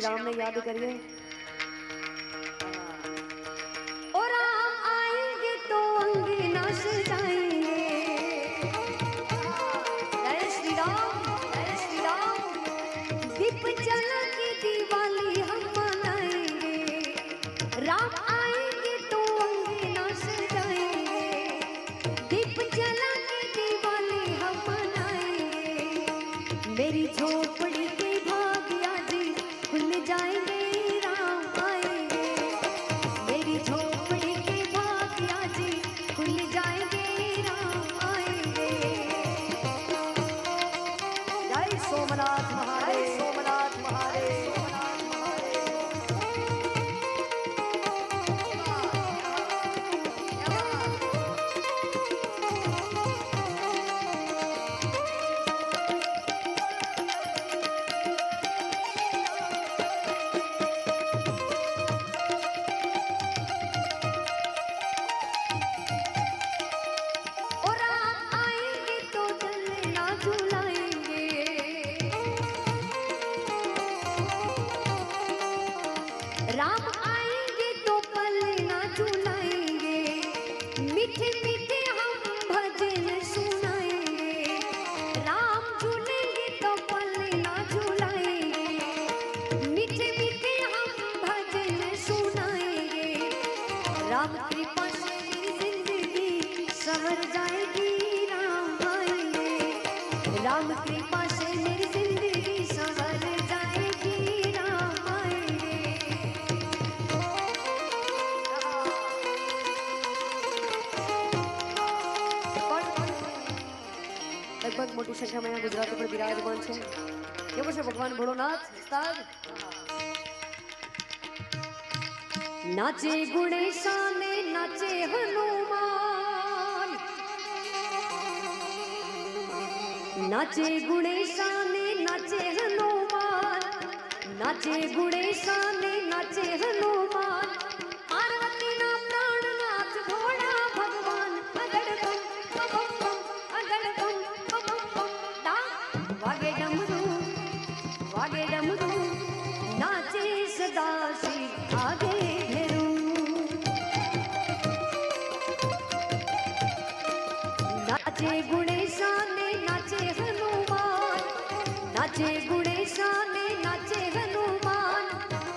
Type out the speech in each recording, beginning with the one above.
राम ने याद करिए। राम कृपा से मेरी जिंदगी सवर जाएगी राम आएंगे राम कृपा से मेरी जिंदगी सवर जाएगी राम आएंगे લગભગ મોટી સંખ્યામાં અહીંયા ગુજરાતી પણ બિરાજમાન છે કેવો છે ભગવાન ભોળોનાથ ઉસ્તાદ ਨਾਚੇ ਗੁਣੇਸ਼ਾ ਨੇ ਨਾਚੇ ਹਨੂਮਾਨ। ਨਾਚੇ ਗੁਣੇਸ਼ਾ ਨੇ ਨਾਚੇ ਹਨੂਮਾਨ। ਨਾਚੇ ਗੁਣੇਸ਼ਾ ਨੇ ਨਾਚੇ ਹਨੂਮਾਨ। નાચે ગુણેશા ને નાચે હનુમાન. નાચે ગુણેશા ને નાચે હનુમાન.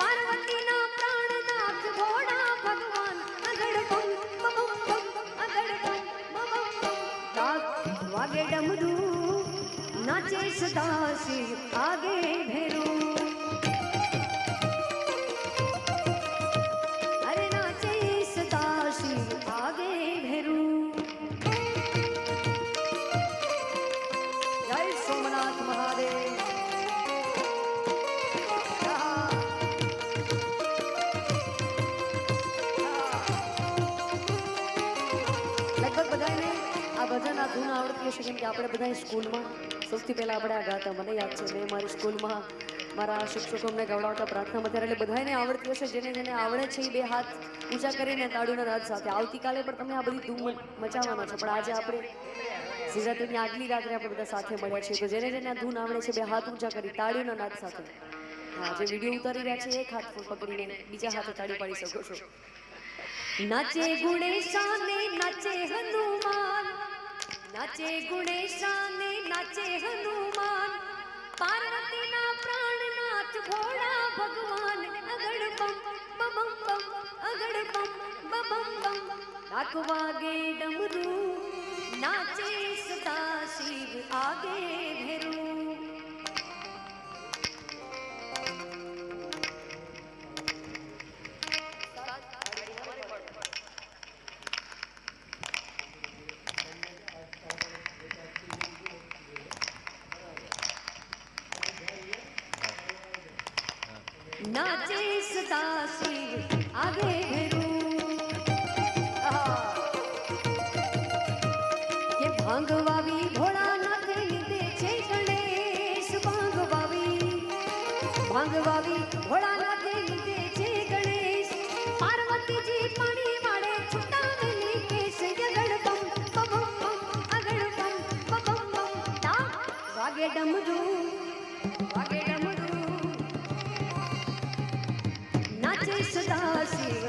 પાર્વતીના પ્રાણનાથ ભોળા ભગવાન. અગડ પમ પમ પમ અગડ પમ પમ પમ વાગે ડમરૂ. નાચે સદાશિવ. આ મારી સ્કૂલમાં. સૌથી પહેલાં આપણે આ ગાતા, મને યાદ છે, મેં મારી સ્કૂલમાં મારા શિક્ષકો અમને ગવડાવતા પ્રાર્થના મધ્યારે એટલે બધાને આવડતી હશે, જેને જેને આવડે છે એ બે હાથ પૂજા કરીને તાળુના રાત સાથે. આવતીકાલે પણ તમે આ બધી ધૂમ મચાવવાના છો, પણ આજે આપણે શિવરાત્રિની આગલી રાત્રે આપણે બધા સાથે મળ્યા છીએ. તો જેને જેને આ ધૂન આવડે છે, બે હાથ ઊંચા કરી તાળીઓના નાદ સાથે. હા, જે વીડિયો ઉતારી રહ્યા છે, એક હાથ પકડીને બીજા હાથે તાળી પાડી શકો છો. નાચે ગુણેશાને, નાચે હનુમાન. નાચે ગુણેશા ને નાચે હનુમાન. પાર્વતીના પ્રાણનાથ ભોળા ભગવાન. અગડ બમ બમ બમ અગડ બમ બમ બમ. લાખ વાગે ડમ ભાંગવાવી, ભોળાનાથે લીધે છે છે ગણેશ. પાર્વતીજી પાણી વાળે છૂટા વેલી કેશ ગગડ પમ પમ પમ અગડ પમ પમ પમ તા, વાગે ડમરૂ વાગે ડમરૂ. સદા શિવ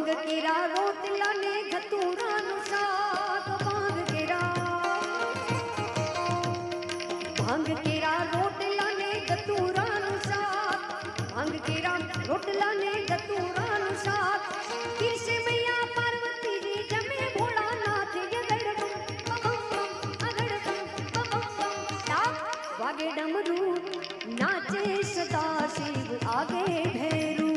भाँग केरा रोतला ने धतूरा साग भाँग केरा केरा रोटला ने साग केरा रोटला ने साग। किसे मैया पार्वती जमे वागे डमरू नाचे सदा शिव आगे भैरू।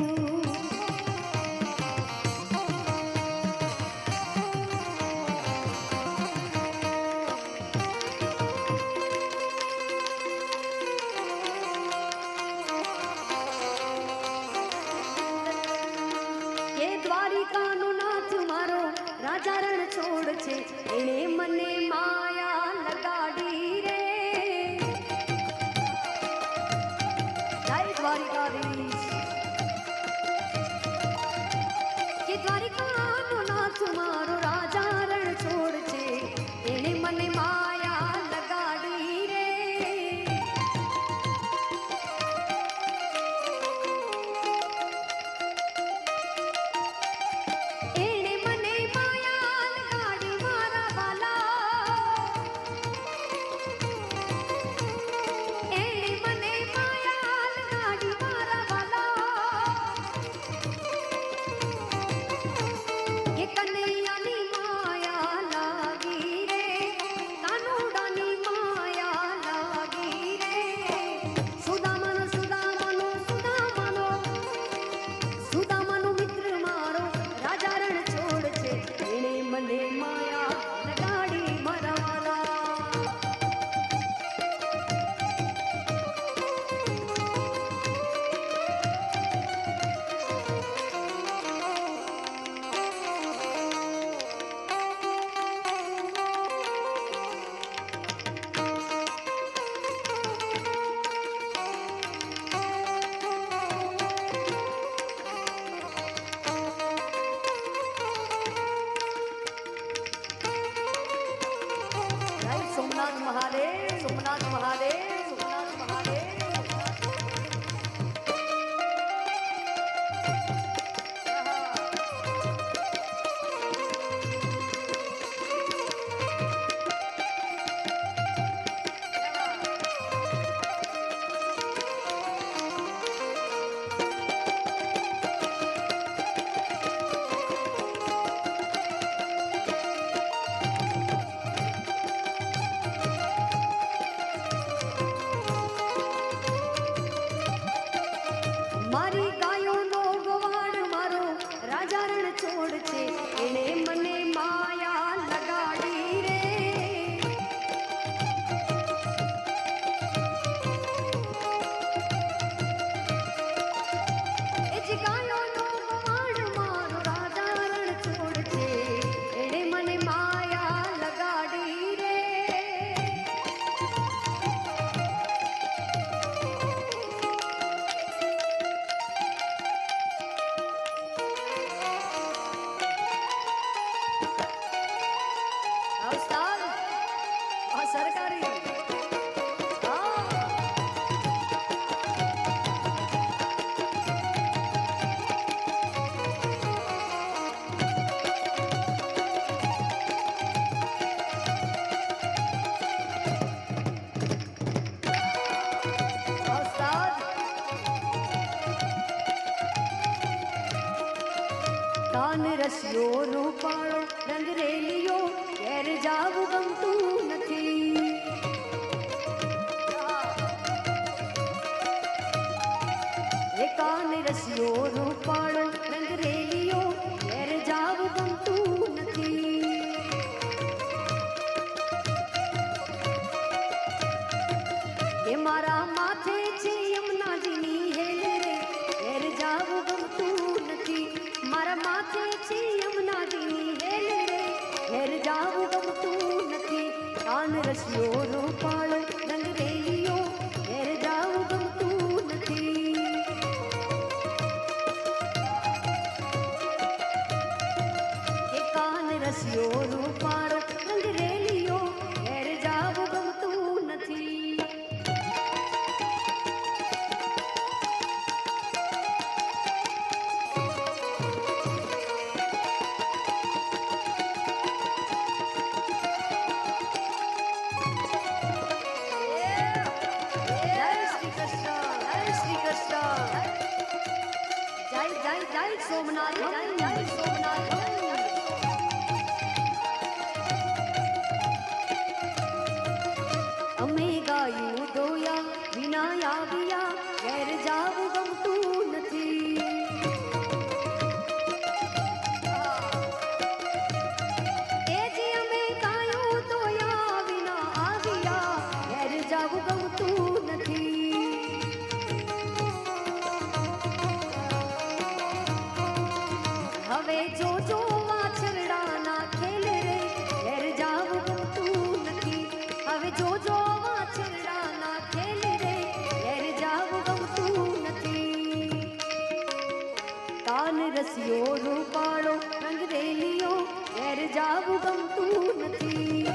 हमारी તાન રસિયો રૂપાળો રંગ રેલીઓ ઘેર જાવું ગમતું નથી. એ કાન રસિયો સાથે છે યમુના દેવી હેલ રે. હેર જાવું પાળો વાળો રંગરેલીઓ ઘેર જાવું ગમતું નથી.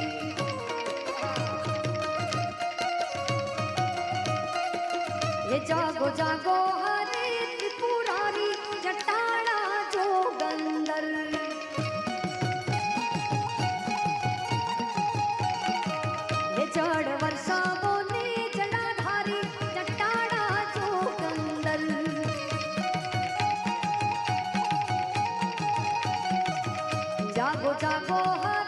હે જાગો જાગો હા জাগো জাগো হার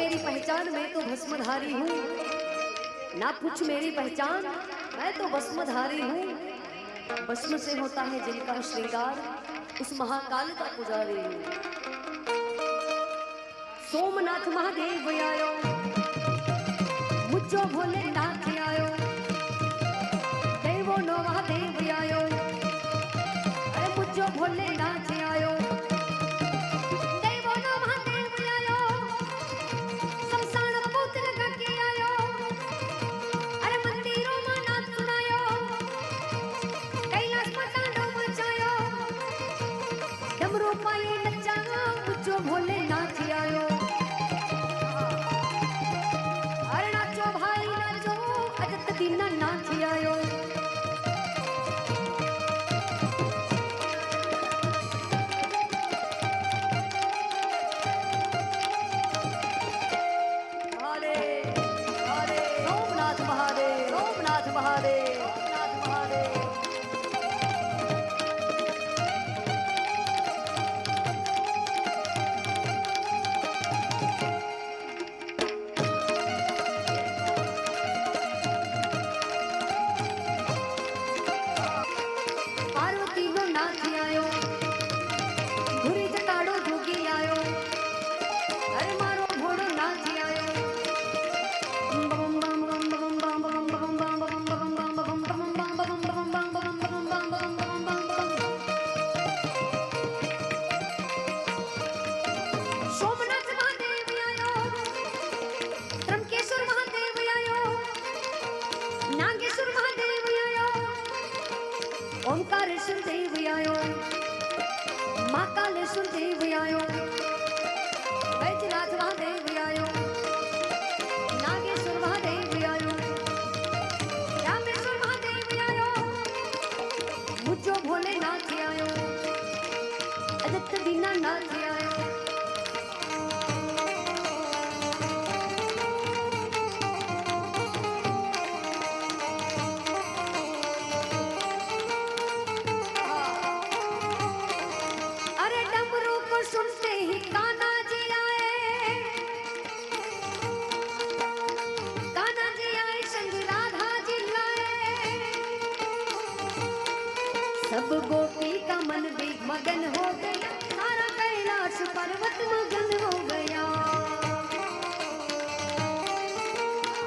मेरी पहचान, मैं तो भस्मधारी हूँ। ना पूछ मेरी पहचान, मैं तो भस्मधारी हूँ। भस्म से होता है जिनका श्रृंगार, उस महाकाल का पुजारी हूँ। सोमनाथ महादेव आयो। मुझो भोले नाथ आयो। ઓમકારેશ્વર દેવ આવ્યો મા કાલેશ્વર દેવ આવ્યો